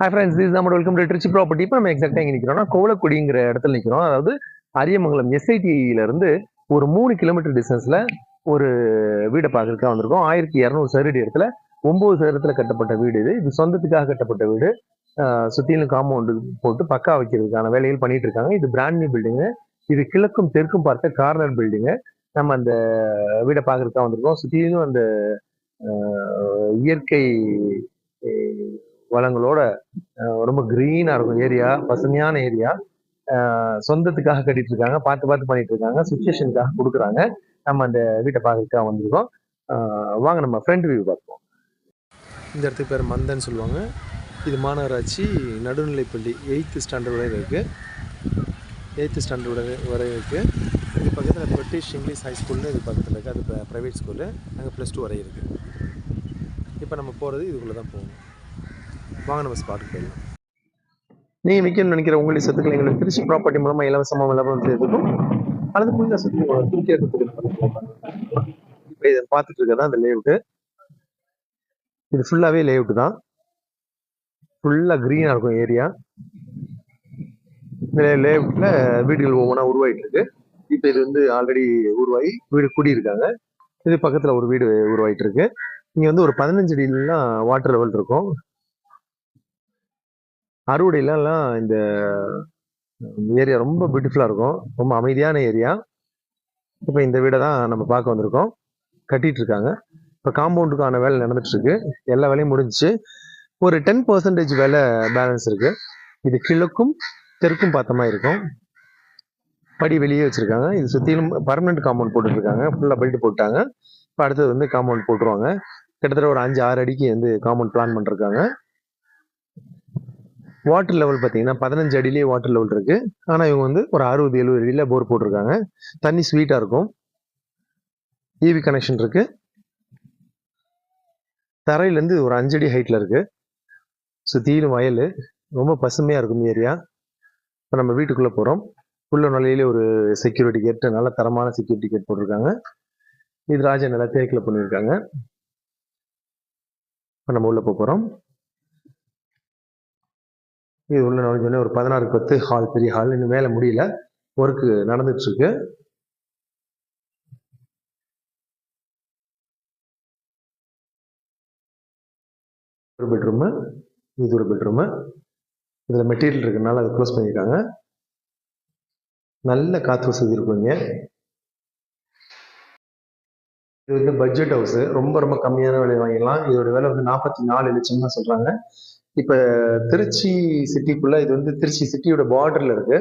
Hi friends இது நம்ம welcome to Trichy property இப்போ நம்ம எக்ஸாக்டாக எங்கே நிற்கிறோம்னா கோவலக்குடிங்கிற இடத்துல நிற்கிறோம் அதாவது அரியமங்கலம் எஸ்ஐடியில இருந்து ஒரு மூணு கிலோமீட்டர் டிஸ்டன்ஸில் ஒரு வீடை பார்க்கறதுக்காக வந்திருக்கோம். ஆயிரத்தி இரநூறு சதுரடி இடத்துல ஒம்பது சதுரத்தில் கட்டப்பட்ட வீடு இது. இது சொந்தத்துக்காக கட்டப்பட்ட வீடு. சுற்றிலும் காம்பவுண்டு போட்டு பக்கா வைக்கிறதுக்கான வேலைகள் பண்ணிட்டு இருக்காங்க. இது பிராண்ட் நியூ பில்டிங்கு இது கிழக்கும் தெற்கும் பார்த்த கார்னர் பில்டிங்கு நம்ம அந்த வீடை பார்க்குறதுக்காக வந்திருக்கோம். சுற்றிலும் அந்த இயற்கை வளங்களோட ரொம்ப கிரீனா இருக்கும் ஏரியா பசுமையான ஏரியா சொந்தத்துக்காக கட்டிட்டு இருக்காங்க பார்த்து பார்த்து பண்ணிட்டு இருக்காங்க சுச்சுவேஷனுக்காக கொடுக்குறாங்க. நம்ம அந்த வீட்டை பார்க்கறதுக்காக வந்திருக்கோம். வாங்க நம்ம ஃப்ரண்ட் வியூ பார்ப்போம். இந்த இடத்துக்கு பேர் மந்தன்னு சொல்லுவாங்க. இது மாநகராட்சி நடுநிலைப்பள்ளி எயித்து ஸ்டாண்டர்ட் வரை இருக்குது எயித்து ஸ்டாண்டர்ட் வரை வரை இருக்குது இது பக்கத்தில் பிரிட்டிஷ் இங்கிலீஷ் ஹை ஸ்கூல்னு இது பக்கத்தில் இருக்குது அது ப்ரைவேட் ஸ்கூலு அங்கே ப்ளஸ் டூ வரை இருக்குது இப்போ நம்ம போகிறது இதுக்குள்ளே தான் போகணும். வாங்க நம்ம ஸ்பாட்டுக்கு போயிடலாம். நீங்கள் விற்கணும்னு நினைக்கிற உங்களுடைய சொத்துக்களை எங்களுக்கு திருச்சி ப்ராப்பர்ட்டி மூலமாக இலவசமாக இலவசம் செய்யறதுக்கும் அல்லது புதிய சொத்து திருக்கிறதுக்கு இப்போ இதை பார்த்துட்டு இருக்கதான் அந்த லேஅவுட்டு இது ஃபுல்லாகவே லேஅவுட் தான். ஃபுல்லாக க்ரீனாக இருக்கும் ஏரியா இந்த லேஅவுட்டில் வீடுகள் ஒவ்வொன்றா உருவாயிட்டு இருக்கு. இப்போ இது வந்து ஆல்ரெடி உருவாகி வீடு குடியிருக்காங்க. இது பக்கத்தில் ஒரு வீடு உருவாயிட்டு இருக்கு. இங்கே வந்து ஒரு பதினஞ்சு அடியிலாம் வாட்டர் லெவல் இருக்கும். அறுவடையிலலாம் இந்த ஏரியா ரொம்ப பியூட்டிஃபுல்லாக இருக்கும். ரொம்ப அமைதியான ஏரியா இப்போ இந்த வீடை தான் நம்ம பார்க்க வந்திருக்கோம். கட்டிட்டு இருக்காங்க இப்போ காம்பவுண்டுக்கான வேலை நடந்துட்டுருக்கு. எல்லா வேலையும் முடிஞ்சுச்சு. ஒரு டென் பர்சன்டேஜ் வேலை பேலன்ஸ் இருக்கு. இது கிழக்கும் தெற்கும் பார்த்த மாதிரி இருக்கும். படி வெளியே வச்சிருக்காங்க. இது சுற்றிலும் பர்மனெண்ட் காம்பவுண்ட் போட்டுருக்காங்க ஃபுல்லாக பெல்ட் போட்டாங்க இப்போ அடுத்தது வந்து காம்பவுண்ட் போட்டுருவாங்க. கிட்டத்தட்ட ஒரு அஞ்சு ஆறு அடிக்கு வந்து காம்பவுண்ட் பிளான் பண்ணிருக்காங்க. வாட்டர் லெவல் பார்த்தீங்கன்னா பதினஞ்சு அடியிலேயே வாட்டர் லெவல் இருக்குது ஆனால் இவங்க வந்து ஒரு அறுபது எழுபது அடியில் போர் போட்டிருக்காங்க. தண்ணி ஸ்வீட்டாக இருக்கும். ஈவி கனெக்ஷன் இருக்குது தரையிலேருந்து ஒரு அஞ்சடி ஹைட்டில் இருக்குது சுற்றிலும் வயல். ரொம்ப பசுமையாக இருக்கும் ஏரியா இப்போ நம்ம வீட்டுக்குள்ளே போகிறோம் உள்ள நிலையிலே ஒரு செக்யூரிட்டி கேட் நல்ல தரமான செக்யூரிட்டி கேட் போட்டிருக்காங்க. இது ராஜா நல்லா தேக்கில் பண்ணியிருக்காங்க. இப்போ நம்ம உள்ளே போகிறோம் இது உள்ள நுழைஞ்சோடனே ஒரு பதினாறு பத்து ஹால் பெரிய ஹால் இன்னும் மேலே முடியல. ஒர்க்கு நடந்துட்டுருக்கு. ஒரு பெட்ரூமு இது ஒரு பெட்ரூமு இதில் மெட்டீரியல் இருக்கிறதுனால அதை க்ளோஸ் பண்ணியிருக்காங்க நல்ல காற்று வசதி இருக்குங்க இது வந்து பட்ஜெட் ஹவுஸு ரொம்ப ரொம்ப கம்மியான விலை வாங்கிடலாம். இதோட விலை வந்து நாற்பத்தி நாலு லட்சம் தான் சொல்கிறாங்க இப்ப திருச்சி சிட்டிக்குள்ள இது வந்து திருச்சி சிட்டியோட பார்டர்ல இருக்கு.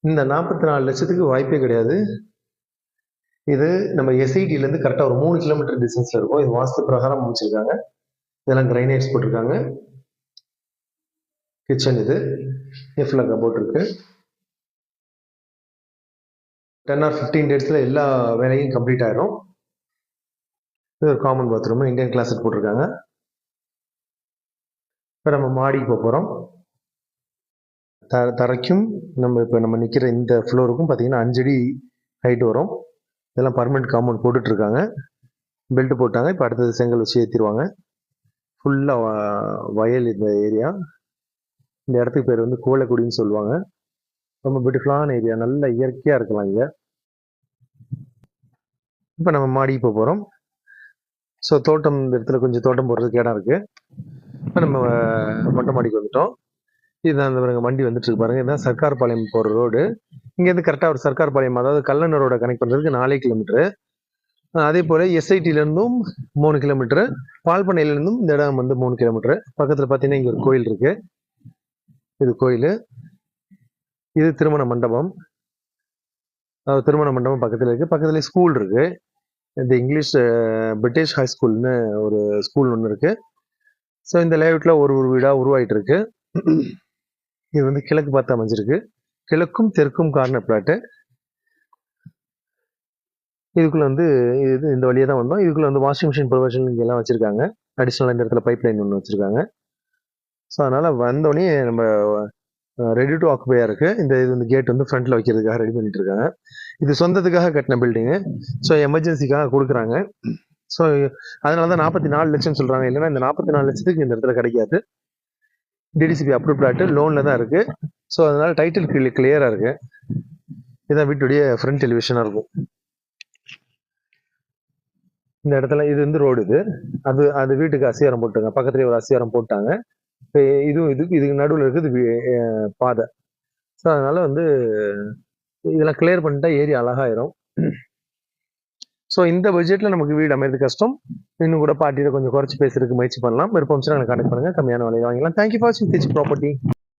இந்த நாற்பத்தி நாலு லட்சத்துக்கு வாய்ப்பே கிடையாது. இது நம்ம எஸ்ஐடில இருந்து கரெக்டா ஒரு மூணு கிலோமீட்டர் டிஸ்டன்ஸ்ல இருக்கும். இது வாஸ்து பிரகாரம் முடிச்சிருக்காங்க. இதெல்லாம் கிரைனைட்ஸ் போட்டிருக்காங்க. கிச்சன் இது. எஃப்ல கபோர்ட் இருக்கு. டென் ஆர் ஃபிஃப்டீன் டேட்ஸ்ல எல்லா வேலையும் கம்ப்ளீட் ஆயிரும். இது ஒரு காமன் பாத்ரூம் இந்தியன் கிளாஸ் போட்டிருக்காங்க. இப்போ நம்ம மாடிக்கு போக போகிறோம் த தரைக்கும் நம்ம இப்போ நம்ம நிற்கிற இந்த ஃப்ளோருக்கும் பார்த்தீங்கன்னா அஞ்சடி ஹைட் வரும். இதெல்லாம் பர்மனெண்ட் காம்பவுண்ட் போட்டுட்ருக்காங்க. பெல்ட் போட்டாங்க. இப்போ அடுத்தது செங்கல் வச்சு ஏற்றிடுவாங்க ஃபுல்லாக வயல் இந்த ஏரியா இந்த இடத்துக்கு பேர் வந்து கோலக்குடின்னு சொல்லுவாங்க. ரொம்ப பியூட்டிஃபுல்லான ஏரியா நல்ல இயற்கையாக இருக்கலாம் இங்கே. இப்போ நம்ம மாடிக்கு போக போகிறோம் ஸோ தோட்டம் இந்த இடத்துல கொஞ்சம் தோட்டம் போடுறதுக்கு இடம் இருக்குது இப்போ நம்ம மொட்டை மாடிக்கு வந்துட்டோம். இதுதான் அந்த பாருங்க வண்டி வந்துட்டு இருக்கு பாருங்க. இதுதான் சர்க்கார் பாளையம் போகிற ரோடு இங்கேருந்து கரெக்டாக ஒரு சர்க்கார் பாளையம் அதாவது கல்லணை ரோட கனெக்ட் பண்ணுறதுக்கு நாலே கிலோமீட்டரு அதே போல் எஸ்ஐடியிலேருந்தும் மூணு கிலோமீட்டரு பால்பண்ணையிலேருந்தும் இந்த இடம் வந்து மூணு கிலோமீட்டரு பக்கத்தில் பார்த்தீங்கன்னா இங்கே ஒரு கோயில் இருக்கு. இது கோயில். இது திருமண மண்டபம். அதாவது திருமண மண்டபம் பக்கத்தில் இருக்கு. பக்கத்துல ஸ்கூல் இருக்கு. இந்த இங்கிலீஷ் பிரிட்டிஷ் ஹை ஸ்கூல்னு ஒரு ஸ்கூல் ஒன்று இருக்கு. ஸோ இந்த லேஅவுட்டில் ஒரு ஒரு வீடாக உருவாயிட்டு இருக்கு இது வந்து கிழக்கு பார்த்து அமைஞ்சிருக்கு. கிழக்கும் தெற்கும் கார்னர் பிளாட்டு இதுக்குள்ள வந்து இது இந்த வழியாக தான் வந்தோம். இதுக்குள்ள வந்து வாஷிங் மிஷின் ப்ரொவிஷன் இங்கெல்லாம் எல்லாம் வச்சிருக்காங்க. அடிஷ்னலாக இந்த இடத்துல பைப் லைன் ஒன்று வச்சிருக்காங்க. ஸோ அதனால வந்தோடனே நம்ம ரெடி டு ஆக்குபையாக இருக்குது இந்த இது வந்து கேட் வந்து ஃப்ரண்ட்ல வைக்கிறதுக்காக ரெடி பண்ணிட்டு இருக்காங்க. இது சொந்தத்துக்காக கட்டின பில்டிங்கு ஸோ எமர்ஜென்சிக்காக கொடுக்குறாங்க. ஸோ அதனால தான் நாற்பத்தி நாலு லட்சம் சொல்றாங்க. இல்லைன்னா இந்த நாற்பத்தி நாலு லட்சத்துக்கு இந்த இடத்துல கிடைக்காது. டிடிசிபி அப்ரூவ் பிளாட்டு லோனில் தான் இருக்குது ஸோ அதனால டைட்டில் கிளி கிளியராக இருக்குது இதுதான் வீட்டுடைய ஃப்ரண்ட் டெலிவிஷனாக இருக்கும். இந்த இடத்துல இது வந்து ரோடு இது. அது அது வீட்டுக்கு அசியாரம் போட்டுங்க பக்கத்துலேயே ஒரு அசியாரம் போட்டாங்க. இப்போ இதுவும் இது இதுக்கு நடுவில் இருக்குது பாதை. ஸோ அதனால வந்து இதெல்லாம் கிளியர் பண்ணிட்டா ஏரியா அழகாயிரும். ஸோ இந்த பட்ஜெட்டில் நமக்கு வீடு அமைறது கஷ்டம். இன்னும் கூட பார்ட்டியில் கொஞ்சம் குறைச்சி பேசுறதுக்கு முயற்சி பண்ணலாம். விருப்பம் எனக்கு கனெக்ட் பண்ணுங்க. கம்மியான விலையை வாங்கலாம் தேங்க்யூ ஃபார் வாட்சிங் திச் ப்ராப்பர்ட்டி